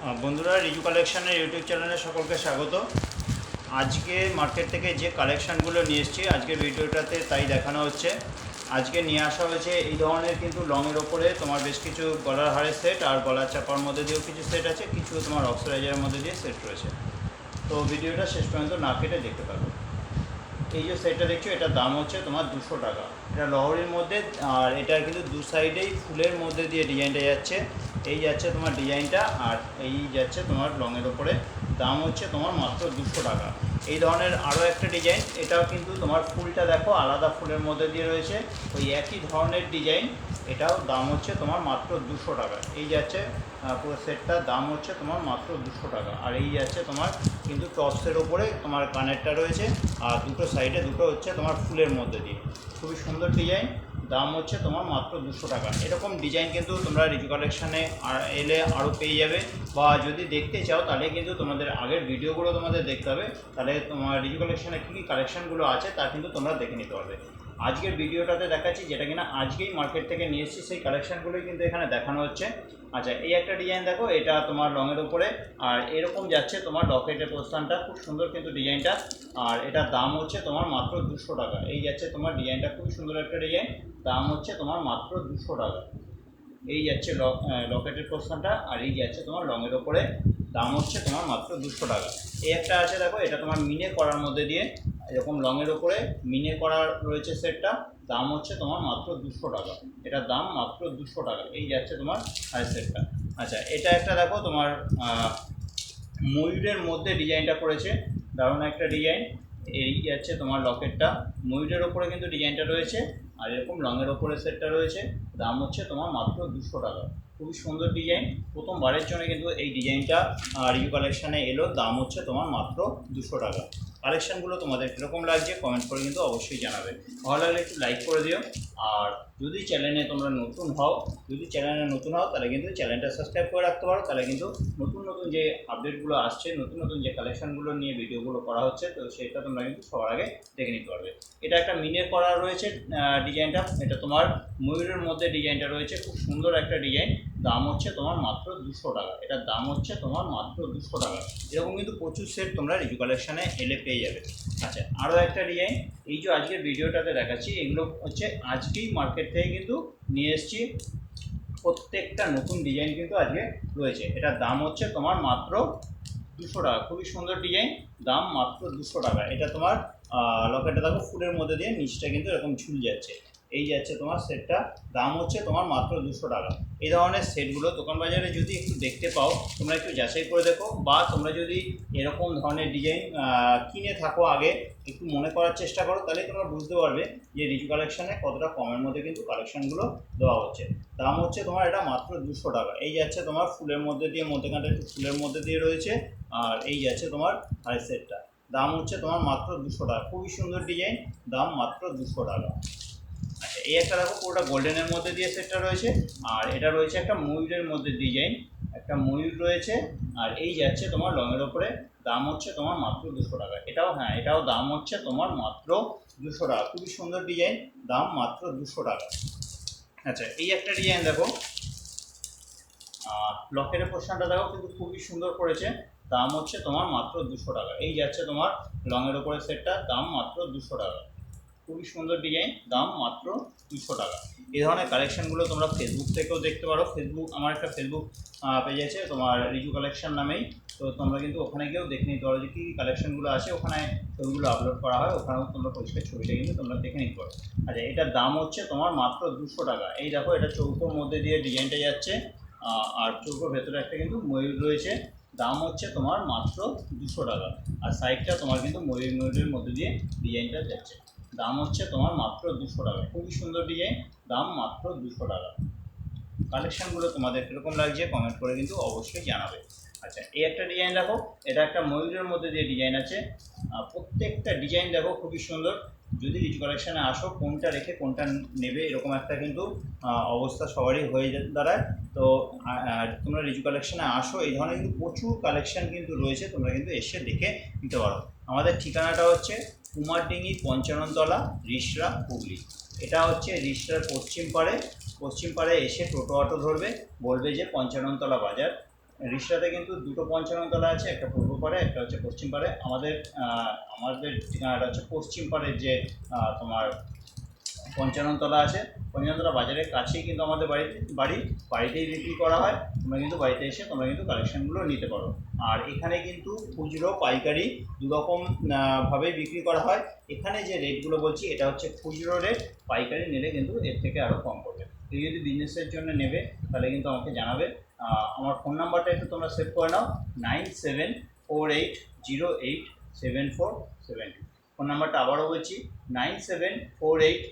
বন্ধুরা রিজু কালেকশনের ইউটিউব চ্যানেলে সকলকে স্বাগত। আজকে মার্কেট থেকে যে কালেকশানগুলো নিয়ে এসেছি, আজকের ভিডিওটাতে তাই দেখানো হচ্ছে। আজকে নিয়ে আসা হয়েছে এই ধরনের কিন্তু লংয়ের ওপরে তোমার বেশ কিছু গলার হারের সেট আর গলার চাপার মধ্যে দিয়েও কিছু সেট আছে, কিছু তোমার অক্সরাইজারের মধ্যে দিয়ে সেট রয়েছে। তো ভিডিওটা শেষ পর্যন্ত না কেটে দেখতে পারব এই যে সেটটা দেখছ, এটার দাম হচ্ছে তোমার দুশো টাকা। এটা লহরির মধ্যে, আর এটা কিন্তু দু সাইডেই ফুলের মধ্যে দিয়ে ডিজাইনটা যাচ্ছে। এই যাচ্ছে তোমার ডিজাইনটা আর এই যাচ্ছে তোমার লংয়ের ওপরে। দাম হচ্ছে তোমার মাত্র দুশো টাকা। এই ধরনের আরও একটা ডিজাইন, এটাও কিন্তু তোমার ফুলটা দেখো আলাদা ফুলের মধ্যে দিয়ে রয়েছে। ওই একই ধরনের ডিজাইন, এটাও দাম হচ্ছে তোমার মাত্র দুশো টাকা। এই যাচ্ছে পুরো সেটটার দাম হচ্ছে তোমার মাত্র দুশো টাকা। আর এই যাচ্ছে তোমার কিন্তু টপসের ওপরে তোমার কানেরটা রয়েছে, আর দুটো সাইডে দুটো হচ্ছে তোমার ফুলের মধ্যে দিয়ে। খুবই সুন্দর ডিজাইন। দাম হচ্ছে তোমার মাত্র দুশো টাকা। এরকম ডিজাইন কিন্তু তোমরা রিজু কালেকশানে এলে আরও পেয়ে যাবে। বা যদি দেখতে চাও, তাহলে কিন্তু তোমাদের আগের ভিডিওগুলো তোমাদের দেখতে হবে। তাহলে তোমার রিজু কালেকশানে কী কী কালেকশানগুলো আছে, তা কিন্তু তোমরা দেখে নিতে পারবে। আজকের ভিডিওটাতে দেখাচ্ছি যেটা কিনা আজকেই মার্কেট থেকে নিয়ে এসেছি, সেই কালেকশানগুলোই কিন্তু এখানে দেখানো হচ্ছে। আচ্ছা এই একটা ডিজাইন দেখো, এটা তোমার রঙের উপরে, আর এরকম যাচ্ছে তোমার লকেটের প্রস্থানটা, খুব সুন্দর কিন্তু ডিজাইনটা আর এটার দাম হচ্ছে তোমার মাত্র দুশো টাকা। এই যাচ্ছে তোমার ডিজাইনটা খুব সুন্দর একটা ডিজাইন দাম হচ্ছে তোমার মাত্র দুশো টাকা। এই যাচ্ছে লকেটের প্রস্থানটা, আর এই যাচ্ছে তোমার রঙের ওপরে দাম হচ্ছে তোমার মাত্র দুশো টাকা। এই একটা আছে দেখো, এটা তোমার মিনে করার মধ্যে দিয়ে এরকম রঙের ওপরে মিনে করা রয়েছে সেটটা দাম হচ্ছে তোমার মাত্র দুশো টাকা। এটার দাম মাত্র দুশো টাকা, এই যাচ্ছে তোমার হাই সেটটা আচ্ছা এটা একটা দেখো তোমার ময়ূরের মধ্যে ডিজাইনটা করেছে, দারুণ একটা ডিজাইন এই যাচ্ছে তোমার লকেটটা ময়ূরের ওপরে কিন্তু ডিজাইনটা রয়েছে, আর এরকম রঙের ওপরে সেটটা রয়েছে, দাম হচ্ছে তোমার মাত্র দুশো টাকা। খুবই সুন্দর ডিজাইন প্রথমবারের জন্য কিন্তু এই ডিজাইনটা রিভিউ কালেকশানে এলো, দাম হচ্ছে তোমার মাত্র দুশো টাকা। কালেকশানগুলো তোমাদের কীরকম লাগছে কমেন্ট করে কিন্তু অবশ্যই জানাবে। ভালো লাগলে একটু লাইক করে দিও। আর যদি চ্যানেলে তোমরা নতুন হও, যদি চ্যানেলে নতুন হও, তাহলে কিন্তু চ্যানেলটা সাবস্ক্রাইব করে রাখতে পারো। তাহলে কিন্তু নতুন নতুন যে আপডেটগুলো আসছে, নতুন নতুন যে কালেকশানগুলো নিয়ে ভিডিওগুলো করা হচ্ছে, তো সেটা তোমরা কিন্তু সবার আগে দেখে নিতে পারবে। এটা একটা মিনের করা রয়েছে ডিজাইনটা এটা তোমার ময়ূরের মধ্যে ডিজাইনটা রয়েছে। খুব সুন্দর একটা ডিজাইন দাম হচ্ছে তোমার মাত্র দুশো টাকা। এটার দাম হচ্ছে তোমার মাত্র দুশো টাকা। এরকম কিন্তু প্রচুর সেট তোমরা রিজু কালেকশানে এলে পেয়ে যাবে। আচ্ছা আরও একটা ডিজাইন এই যে আজকের ভিডিওটাতে দেখাচ্ছি, এগুলো হচ্ছে আজকেই মার্কেট থেকে কিন্তু নিয়ে এসেছি। প্রত্যেকটা নতুন ডিজাইন কিন্তু আজকে রয়েছে। এটার দাম হচ্ছে তোমার মাত্র দুশো টাকা। খুবই সুন্দর ডিজাইন দাম মাত্র দুশো টাকা। এটা তোমার লকেটটা দেখো ফুলের মধ্যে দিয়ে, নিচটা কিন্তু এরকম ঝুল যাচ্ছে। এই যাচ্ছে তোমার সেটটা দাম হচ্ছে তোমার মাত্র দুশো টাকা। এই ধরনের সেটগুলো দোকান বাজারে যদি একটু দেখতে পাও, তোমরা একটু যাচাই করে দেখো, বা তোমরা যদি এরকম ধরনের ডিজাইন কিনে থাকো আগে, একটু মনে করার চেষ্টা করো, তাহলে তোমরা বুঝতে পারবে যে রিজু কালেকশানে কতটা কমের মধ্যে কিন্তু কালেকশানগুলো দেওয়া হচ্ছে। দাম হচ্ছে তোমার এটা মাত্র দুশো টাকা। এই যাচ্ছে তোমার ফুলের মধ্যে দিয়ে, মধ্যেখানটা একটু ফুলের মধ্যে দিয়ে রয়েছে, আর এই যাচ্ছে তোমার হাই সেটটা দাম হচ্ছে তোমার মাত্র দুশো টাকা। খুবই সুন্দর ডিজাইন দাম মাত্র দুশো টাকা। এই একটা দেখো, পুরোটা গোল্ডেনের মধ্যে দিয়ে সেটটা রয়েছে। আর এটা রয়েছে একটা ময়ূরের মধ্যে ডিজাইন একটা ময়ূর রয়েছে, আর এই যাচ্ছে তোমার রঙের ওপরে। দাম হচ্ছে তোমার মাত্র দুশো টাকা। এটাও হ্যাঁ এটাও দাম হচ্ছে তোমার মাত্র দুশো টাকা। খুবই সুন্দর ডিজাইন দাম মাত্র দুশো টাকা। আচ্ছা এই একটা ডিজাইন দেখো। লকেটের পোর্শনটা দেখো, কিন্তু খুবই সুন্দর করেছে। দাম হচ্ছে তোমার মাত্র দুশো টাকা। এই যাচ্ছে তোমার লংয়ের ওপরে সেটটা দাম মাত্র দুশো টাকা। খুবই সুন্দর ডিজাইন দাম মাত্র দুশো টাকা। এই ধরনের কালেকশানগুলো তোমরা ফেসবুক থেকেও দেখতে পারো। ফেসবুক আমার একটা ফেসবুক পেজ আছে, তোমার রিজু কালেকশন নামেই। তো তোমরা কিন্তু ওখানে গিয়েও দেখে নিতে পারো যে কী কালেকশানগুলো আছে। ওখানে ছবিগুলো আপলোড করা হয়, ওখানেও তোমরা পরিষ্কার ছবিটা কিন্তু তোমরা দেখে নিতে পারো। আচ্ছা এটার দাম হচ্ছে তোমার মাত্র দুশো টাকা। এই দেখো, এটা চৌকোর মধ্যে দিয়ে ডিজাইনটা যাচ্ছে। আর চৌকোর ভেতরে একটা কিন্তু ময়ূর রয়েছে। দাম হচ্ছে তোমার মাত্র দুশো টাকা। আর সাইডটা তোমার কিন্তু ময়ূর ময়ূরের মধ্যে দিয়ে ডিজাইনটা যাচ্ছে। দাম হচ্ছে তোমার মাত্র দুশো টাকা। খুবই সুন্দর ডিজাইন দাম মাত্র দুশো টাকা। কালেকশানগুলো তোমাদের কীরকম লাগছে কমেন্ট করে কিন্তু অবশ্যই জানাবে। আচ্ছা এই একটা ডিজাইন দেখো, এটা একটা ময়ূরের মধ্যে দিয়ে ডিজাইন আছে। প্রত্যেকটা ডিজাইন দেখো খুবই সুন্দর। যদি রিচ কালেকশানে আসো, কোনটা রেখে কোনটা নেবে, এরকম একটা কিন্তু অবস্থা সবারই হয়ে দাঁড়ায়। তো তোমরা রিজু কালেকশানে আসো, এই ধরনের কিন্তু প্রচুর কালেকশান কিন্তু রয়েছে, তোমরা কিন্তু এসে দেখে নিতে পারো। আমাদের ঠিকানাটা হচ্ছে কুমারডিঙ্গি পঞ্চাননতলা, রিসরা, হুগলি। এটা হচ্ছে রিসরার পশ্চিম পাড়ে। পশ্চিম পাড়ে এসে টোটো অটো ধরবে, বলবে যে পঞ্চাননতলা বাজার। রিসরাতে কিন্তু দুটো পঞ্চাননতলা আছে, একটা পূর্ব পাড়ে, একটা হচ্ছে পশ্চিম পাড়ে। আমাদের আমাদের ঠিকানাটা হচ্ছে পশ্চিম পাড়ের যে তোমার পঞ্চানন তলা আছে। পঞ্চাননতলা বাজারের কাছেই কিন্তু আমাদের বাড়িতে, বাড়ি। বাড়িতেই বিক্রি করা হয়। তোমরা কিন্তু বাড়িতে এসে তোমরা কিন্তু কালেকশনগুলো নিতে পারো। আর এখানে কিন্তু খুচরো, পাইকারি দুরকম ভাবে বিক্রি করা হয়। এখানে যে রেটগুলো বলছি, এটা হচ্ছে খুচরো রেট পাইকারি নিলে কিন্তু এর থেকে আরও কম পড়বে। তুমি যদি বিজনেসের জন্য নেবে, তাহলে কিন্তু আমাকে জানাবে। আমার ফোন নাম্বারটা একটু তোমরা সেভ করে নাও। Nine seven four eight zero eight seven four seven two phone নাম্বারটা আবারও বলছি নাইন সেভেন ফোর এইট